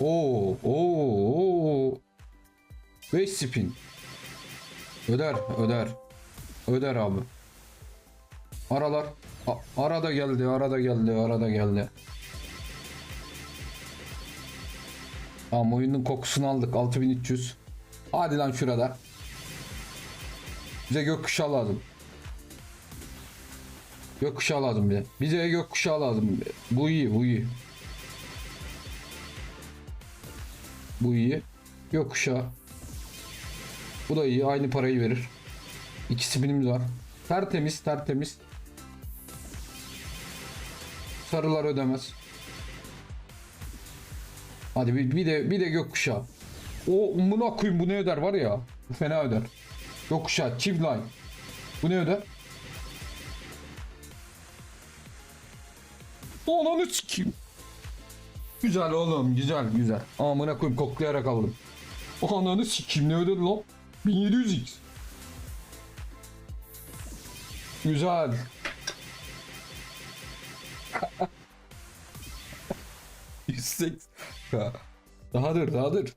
Oo, oo, oo. 5 spin. Öder, öder. Öder abi. Aralar. A- arada geldi, arada geldi, arada geldi. Tamam oyunun kokusunu aldık. 6300. Hadi lan şurada. Bize gökkuşağı lazım. Gökkuşağı lazım bize. Bize gökkuşağı lazım. Bu iyi, bu iyi. Bu iyi. Gökkuşağı. Bu da iyi. Aynı parayı verir. İki spinimiz var. Tertemiz, tertemiz. Sarılar ödemez. Hadi bir, bir de bir de gökkuşağı. O bunu koyayım bu ne öder var ya. Bu fena öder. Gökkuşağı, çift line. Bu ne öder? Ananı sikeyim. Güzel oğlum güzel güzel. Amına koyayım koklayarak aldım. Ananı sikeyim ne ödedi lan? 1700x. Güzel. Yüksek. Daha dur daha dur.